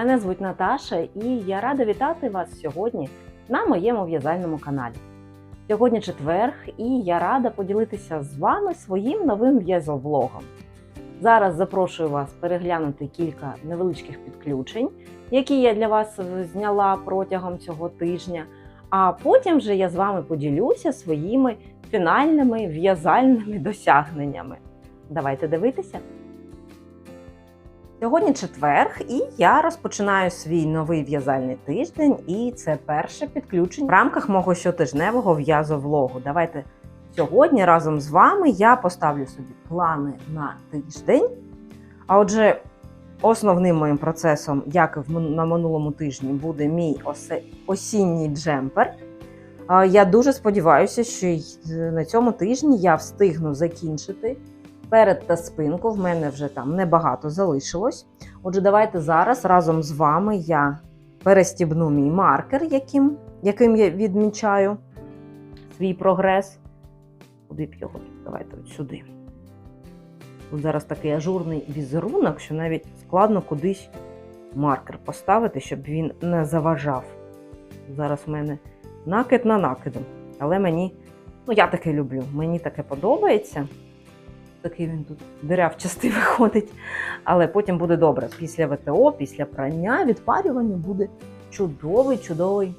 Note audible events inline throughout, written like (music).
Мене звуть Наташа, і я рада вітати вас сьогодні на моєму в'язальному каналі. Сьогодні четверг, і я рада поділитися з вами своїм новим в'язовлогом. Зараз запрошую вас переглянути кілька невеличких підключень, які я для вас зняла протягом цього тижня. А потім вже я з вами поділюся своїми фінальними в'язальними (laughs) досягненнями. Давайте дивитися. Сьогодні четверг, і я розпочинаю свій новий в'язальний тиждень, і це перше підключення в рамках мого щотижневого в'язовлогу. Давайте сьогодні разом з вами я поставлю собі плани на тиждень. А отже, основним моїм процесом, як і на минулому тижні, буде мій осінній джемпер. Я дуже сподіваюся, що на цьому тижні я встигну закінчити перед та спинку. В мене вже там небагато залишилось. Отже, давайте зараз разом з вами я перестібну мій маркер, яким, яким я відмічаю свій прогрес. Куди б його? Давайте от сюди. Тут зараз такий ажурний візерунок, що навіть складно кудись маркер поставити, щоб він не заважав. Зараз в мене накид на накидом. Але мені, ну я таке люблю, мені таке подобається. Такий він тут дирявчастий (laughs) виходить. Але потім буде добре. Після ВТО, після прання, відпарювання буде чудовий, чудовий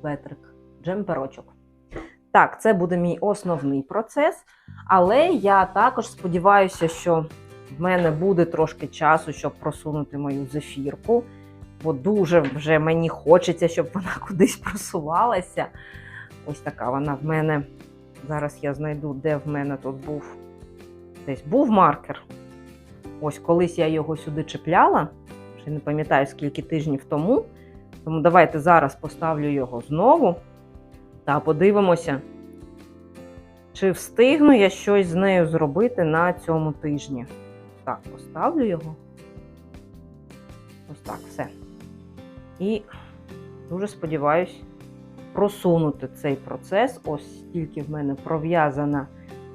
светрик, джемперочок. Так, це буде мій основний процес. Але я також сподіваюся, що в мене буде трошки часу, щоб просунути мою зефірку. Бо дуже вже мені хочеться, щоб вона (laughs) кудись просувалася. Ось така вона в мене. Зараз я знайду, де в мене тут був. Десь був маркер. Ось колись я його сюди чіпляла. Ще не пам'ятаю, скільки тижнів тому. Тому давайте зараз поставлю його знову та подивимося, чи встигну я щось з нею зробити на цьому тижні. Так, поставлю його. Ось так, все. І дуже сподіваюсь просунути цей процес. Ось стільки в мене пров'язана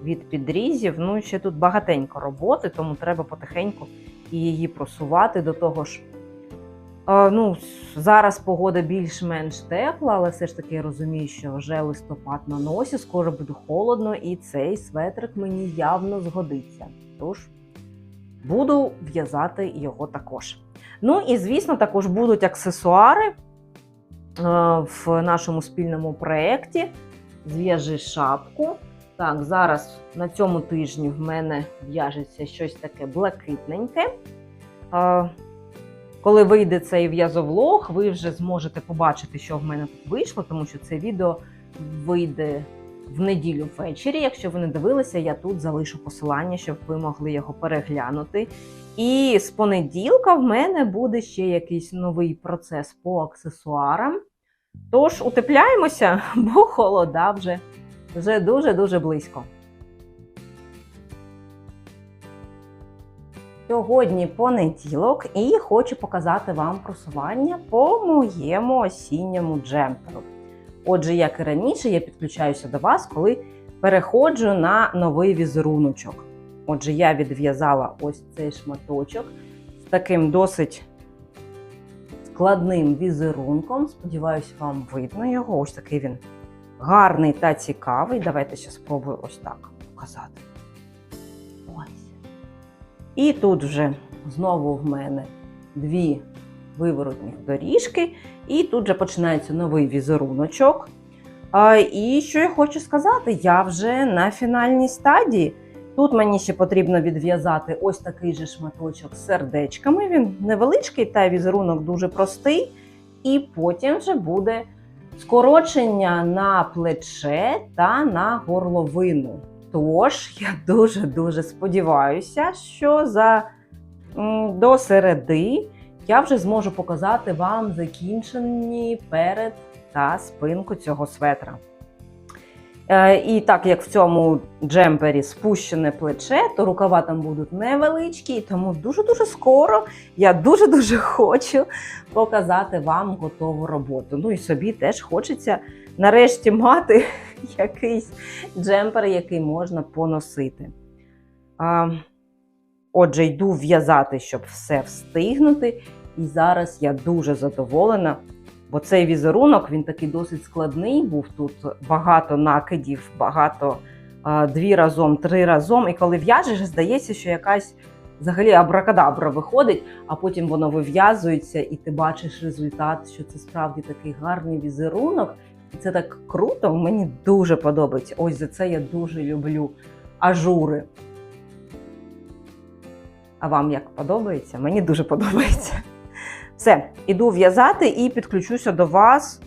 від підрізів. Ну, і ще тут багатенько роботи, тому треба потихеньку її просувати. До того ж, ну, зараз погода більш-менш тепла, але все ж таки я розумію, що вже листопад на носі, скоро буде холодно, і цей светрик мені явно згодиться. Тож буду в'язати його також. Ну і звісно, також будуть аксесуари е, в нашому спільному проєкті. Зв'яжи шапку. Так, зараз на цьому тижні в мене в'яжеться щось таке блакитненьке. Коли вийде цей в'язовлог, ви вже зможете побачити, що в мене тут вийшло, тому що це відео вийде в неділю ввечері. Якщо ви не дивилися, я тут залишу посилання, щоб ви могли його переглянути. І з понеділка в мене буде ще якийсь новий процес по аксесуарам. Тож утепляємося, (laughs) бо холода вже, вже дуже-дуже близько. Сьогодні понеділок, і хочу показати вам просування по моєму осінньому джемперу. Отже, як і раніше, я підключаюся до вас, коли переходжу на новий візеруночок. Отже, я відв'язала ось цей шматочок з таким досить складним візерунком. Сподіваюсь, вам видно його. Ось такий він гарний та цікавий. Давайте ще спробую ось так показати. Ось. І тут вже знову в мене дві виворотні доріжки, і тут же починається новий візеруночок. І що я хочу сказати, я вже на фінальній стадії. Тут мені ще потрібно відв'язати ось такий же шматочок з сердечками. Він невеличкий, та візерунок дуже простий. І потім вже буде скорочення на плече та на горловину. Тож я дуже-дуже сподіваюся, що за до середи я вже зможу показати вам закінчені перед та спинку цього светра. Е, І так як в цьому джемпері спущене плече, то рукава там будуть невеличкі, тому дуже-дуже скоро я дуже-дуже хочу показати вам готову роботу. Ну і собі теж хочеться нарешті мати (laughs) якийсь джемпер, який можна поносити. Отже, йду в'язати, щоб все встигнути. І зараз я дуже задоволена, бо цей візерунок він такий досить складний. Був тут багато накидів, багато дві разом, три разом. І коли в'яжеш, здається, що якась взагалі абракадабра виходить, а потім воно вив'язується, і ти бачиш результат, що це справді такий гарний візерунок. І це так круто, мені дуже подобається. Ось за це я дуже люблю ажури. А вам як подобається? Мені дуже подобається. Все, іду в'язати і підключуся до вас.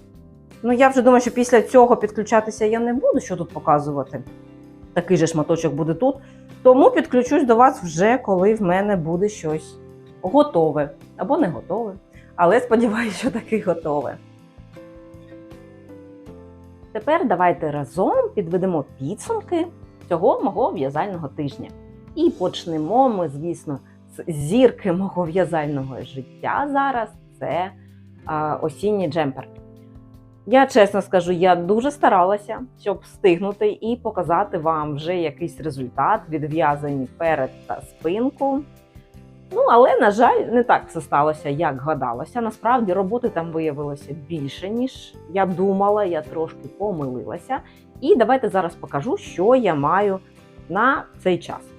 Ну, я вже думаю, що після цього підключатися я не буду, що тут показувати. Такий же шматочок буде тут. Тому підключусь до вас вже, коли в мене буде щось готове або не готове. Але сподіваюся, що таки готове. Тепер давайте разом підведемо підсумки цього мого в'язального тижня. І почнемо ми, звісно, зірки мого в'язального життя зараз це а, осінній джемпер. Я чесно скажу, я дуже старалася, щоб встигнути і показати вам вже якийсь результат, відв'язані перед та спинку. Ну, але, на жаль, не так все сталося, як гадалося. Насправді роботи там виявилося більше, ніж я думала, я трошки помилилася. І давайте зараз покажу, що я маю на цей час.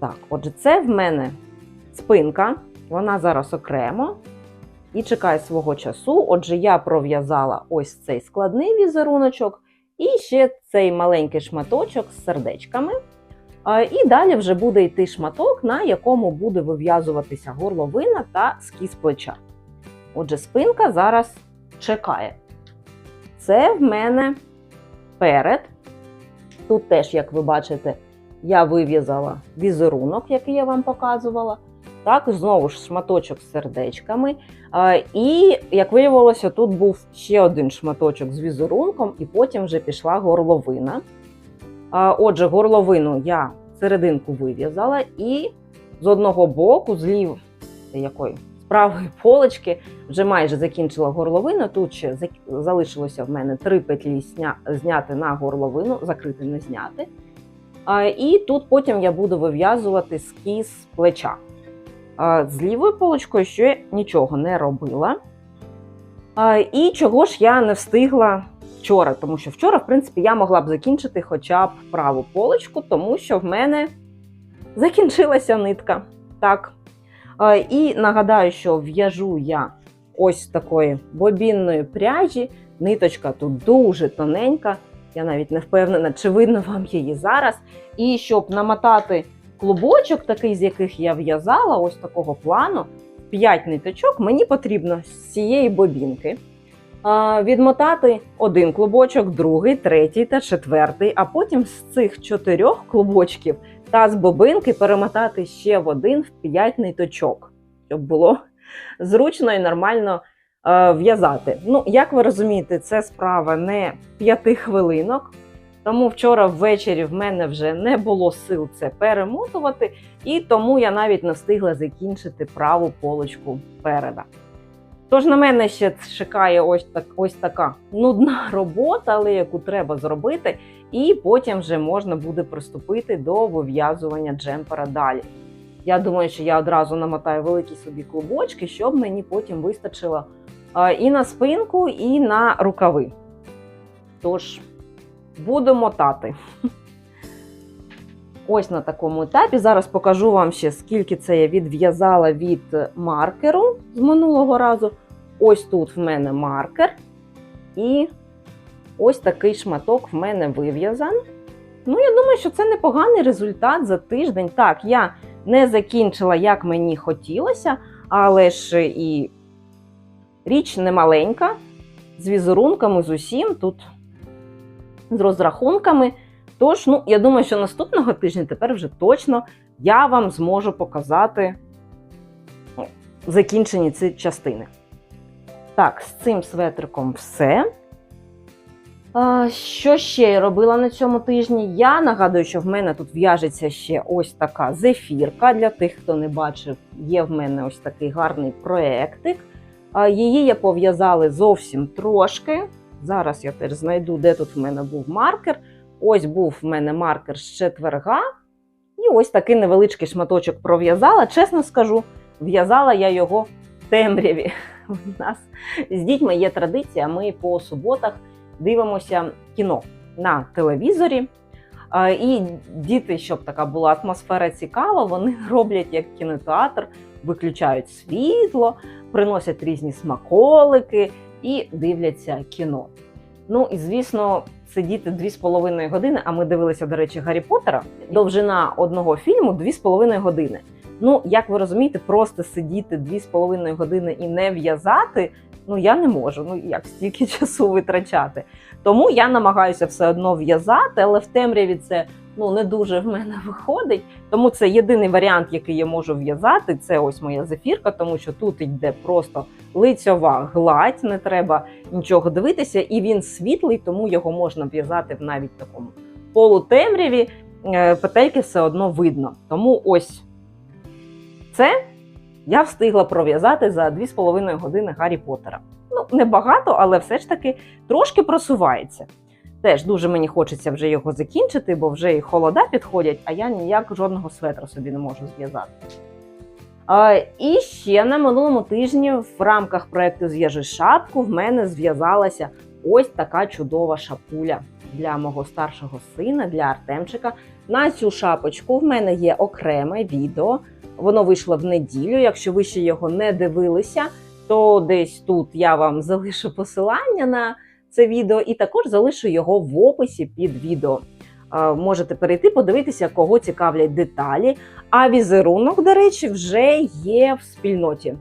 Так, отже, це в мене спинка, вона зараз окремо і чекає свого часу. Отже, я пров'язала ось цей складний візеруночок і ще цей маленький шматочок з сердечками. І далі вже буде йти шматок, на якому буде вив'язуватися горловина та скіз плеча. Отже, спинка зараз чекає. Це в мене перед. Тут теж, як ви бачите, я вив'язала візерунок, який я вам показувала. Так, знову ж шматочок з сердечками. І, як виявилося, тут був ще один шматочок з візерунком, і потім вже пішла горловина. Отже, горловину я серединку вив'язала, і з одного боку, з лів якої з правої полочки, вже майже закінчила горловину. Тут ще залишилося в мене три петлі зняти на горловину, закрити не зняти. І тут потім я буду вив'язувати скіз плеча. З лівою полочкою ще нічого не робила. І чого ж я не встигла вчора, тому що вчора, в принципі, я могла б закінчити хоча б праву полочку, тому що в мене закінчилася нитка. Так. І нагадаю, що в'яжу я ось такої бобінної пряжі. Ниточка тут дуже тоненька. Я навіть не впевнена, чи видно вам її зараз. І щоб намотати клубочок, такий, з яких я в'язала, ось такого плану, 5 ниточок, мені потрібно з цієї бобінки відмотати один клубочок, другий, третій та четвертий, а потім з цих чотирьох клубочків та з бобинки перемотати ще в один в 5 ниточок, щоб було зручно і нормально в'язати. Ну, як ви розумієте, це справа не 5 хвилинок. Тому вчора ввечері в мене вже не було сил це перемотувати, і тому я навіть не встигла закінчити праву полочку переда. Тож на мене ще чекає ось так, ось така нудна (laughs) робота, але яку треба зробити, і потім вже можна буде приступити до вив'язування джемпера далі. Я думаю, що я одразу намотаю великі собі клубочки, щоб мені потім вистачило і на спинку, і на рукави. Тож, буду мотати. (laughs) Ось на такому етапі. Зараз покажу вам ще, скільки це я відв'язала від маркеру з минулого разу. Ось тут в мене маркер. І ось такий шматок в мене вив'язан. Ну, я думаю, що це непоганий результат за тиждень. Так, я не закінчила, як мені хотілося, але ж і річ немаленька, з візерунками, з усім тут з розрахунками. Тож, ну, я думаю, що наступного тижня тепер вже точно я вам зможу показати ну, закінчені ці частини. Так, з цим светриком все. Що ще я робила на цьому тижні? Я нагадую, що в мене тут в'яжеться ще ось така зефірка. Для тих, хто не бачив, є в мене ось такий гарний проєктик. Її я пов'язала зовсім трошки. Зараз я теж знайду, де тут в мене був маркер. Ось був в мене маркер з четверга. І ось такий невеличкий шматочок пров'язала. Чесно скажу, в'язала я його в темряві. (laughs) У нас з дітьми є традиція, ми по суботах дивимося кіно на телевізорі. І діти, щоб така була атмосфера цікава, вони (laughs) роблять як кінотеатр, виключають світло, приносять різні смаколики і дивляться кіно. Ну і звісно, сидіти 2,5 години. А ми дивилися, до речі, Гаррі Поттера. Довжина одного фільму 2,5 години. Ну, як ви розумієте, просто сидіти 2,5 години і не в'язати. Ну я не можу. Ну як стільки (laughs) часу витрачати. Тому я намагаюся все одно в'язати, але в темряві це ну не дуже в мене (laughs) виходить. Тому це єдиний варіант, який я можу в'язати. Це ось моя зефірка, тому що тут йде просто лицьова гладь, не треба нічого дивитися, і він світлий, тому його можна в'язати в навіть такому полутемряві. Е, Петельки все одно видно. Тому ось це я встигла пров'язати за 2,5 години Гаррі Поттера. Небагато, але все ж таки трошки просувається. Теж дуже мені хочеться вже його закінчити, бо вже і холода підходять, а я ніяк жодного светра собі не можу зв'язати. І ще на минулому тижні в рамках проєкту Зв'яжи шапку в мене зв'язалася ось така чудова шапуля для мого старшого сина, для Артемчика. На цю шапочку в мене є окреме відео. Воно вийшло в неділю. Якщо ви ще його не дивилися, то десь тут я вам залишу посилання на це відео, і також залишу його в описі під відео. Можете перейти, подивитися, кого цікавлять деталі. А візерунок, до речі, вже є в спільноті.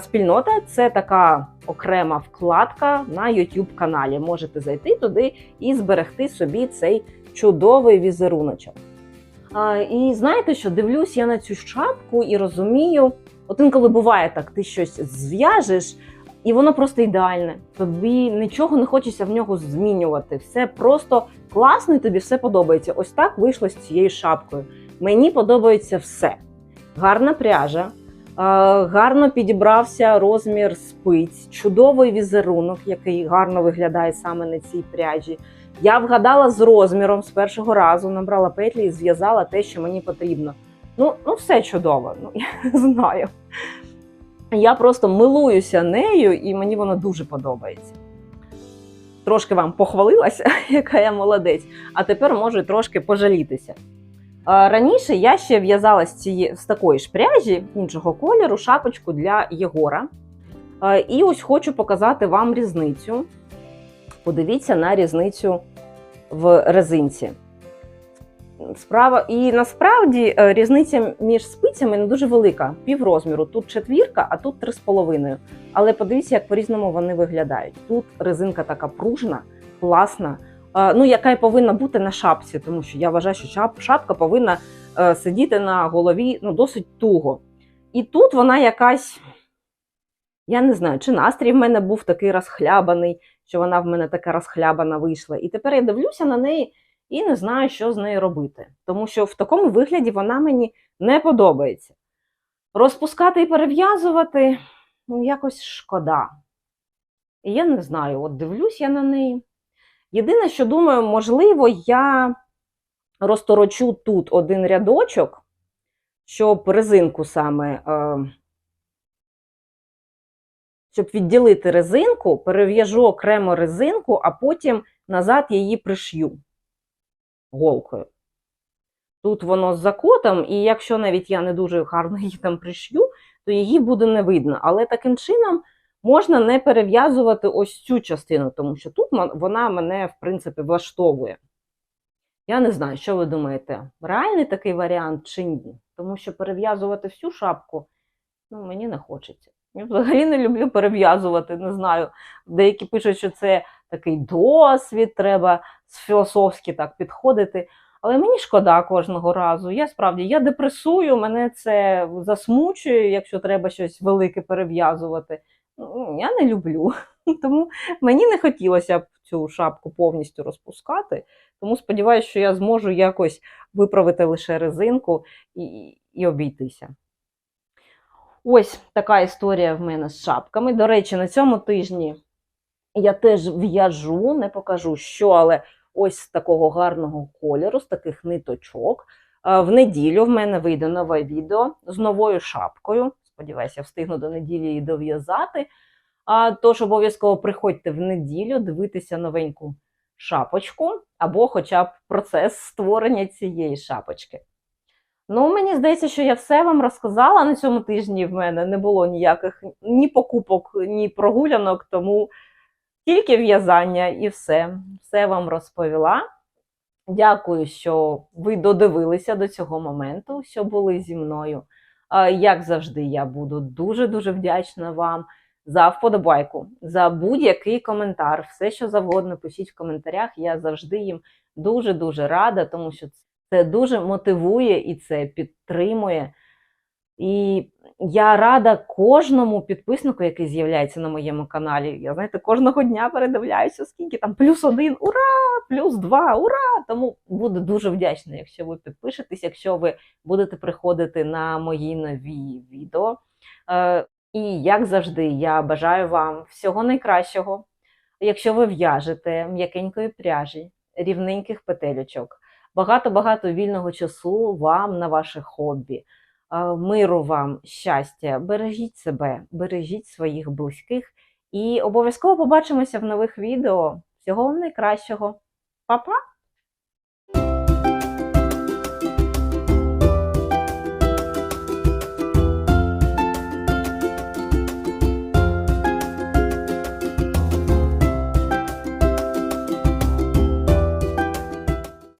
Спільнота це така окрема вкладка на YouTube каналі. Можете зайти туди і зберегти собі цей чудовий візеруночок. І знаєте що, дивлюсь я на цю шапку і розумію, от інколи буває так, ти щось зв'яжеш, і воно просто ідеальне. Тобі нічого не хочеться в нього змінювати. Все просто класно, і тобі все подобається. Ось так вийшло з цією шапкою. Мені подобається все. Гарна пряжа, е, гарно підібрався розмір спиць, чудовий візерунок, який гарно виглядає саме на цій пряжі. Я вгадала з розміром з першого разу, набрала петлі і зв'язала те, що мені потрібно. Ну, ну все чудово, ну я (laughs) знаю. Я просто милуюся нею, і мені вона дуже подобається. Трошки вам похвалилася, (laughs) яка я молодець, а тепер можу трошки пожалітися. Раніше я ще в'язала з, цієї, з такої ж пряжі іншого кольору шапочку для Єгора. І ось хочу показати вам різницю. Подивіться на різницю в резинці. Справа і насправді е, різниця між спицями не дуже велика. Пів розміру. Тут четвірка, а тут три з половиною. Але подивіться, як по-різному вони виглядають. Тут резинка така пружна, класна, е, ну яка й повинна бути на шапці, тому що я вважаю, що шапка повинна е, сидіти на голові ну, досить туго. І тут вона якась, я не знаю, чи настрій в мене був такий розхлябаний, що вона в мене така розхлябана вийшла. І тепер я дивлюся на неї і не знаю, що з нею робити. Тому що в такому вигляді вона мені не подобається. Розпускати і перев'язувати ну, якось шкода. І я не знаю, от дивлюсь я на неї. Єдине, що думаю, можливо, я розторочу тут один рядочок, щоб резинку саме. Е, щоб відділити резинку, перев'яжу окремо резинку, а потім назад її пришью голкою. Тут воно з закотом, і якщо навіть я не дуже гарно (laughs) її там пришью, то її буде не видно. Але таким чином можна не перев'язувати ось цю частину, тому що тут вона мене, в принципі, влаштовує. Я не знаю, що ви думаєте, реальний такий варіант чи ні? Тому що перев'язувати всю шапку ну, мені не хочеться. Я взагалі не люблю перев'язувати, не знаю. Деякі пишуть, що це такий досвід, треба філософськи так підходити. Але мені шкода кожного разу. Я справді я депресую, мене це засмучує, якщо треба щось велике перев'язувати. Ну, Я не люблю. (laughs) Тому мені не хотілося б цю шапку повністю розпускати. Тому сподіваюся, що я зможу якось виправити лише резинку і, і обійтися. Ось така історія в мене з шапками. До речі, на цьому тижні я теж в'яжу, не покажу що, але ось з такого гарного кольору, з таких ниточок. В неділю в мене вийде нове відео з новою шапкою, Сподіваюся, встигну до неділі і дов'язати. А, тож обов'язково приходьте в неділю дивитися новеньку шапочку або хоча б процес створення цієї шапочки. Ну, мені здається, що я все вам розказала на цьому тижні. В мене не було ніяких ні покупок, ні прогулянок, тому тільки в'язання і все. Все вам розповіла. Дякую, що ви додивилися до цього моменту, що були зі мною. Як завжди, я буду дуже-дуже вдячна вам за вподобайку, за будь-який коментар. Все, що завгодно, пишіть в коментарях. Я завжди їм дуже-дуже рада, тому що це дуже мотивує і це підтримує. І я рада кожному підписнику, який з'являється на моєму каналі. Я знаєте, кожного дня передивляюся, скільки там плюс один, ура! Плюс два, ура! Тому буду дуже вдячна, якщо ви підпишетесь, якщо ви будете приходити на мої нові відео. Е, і як завжди, я бажаю вам всього найкращого. Якщо ви в'яжете м'якенької пряжі, рівненьких петелючок, багато-багато вільного часу вам на ваше хобі. Миру вам, щастя, бережіть себе, бережіть своїх близьких і обов'язково побачимося в нових відео. Всього вам найкращого. Па-па!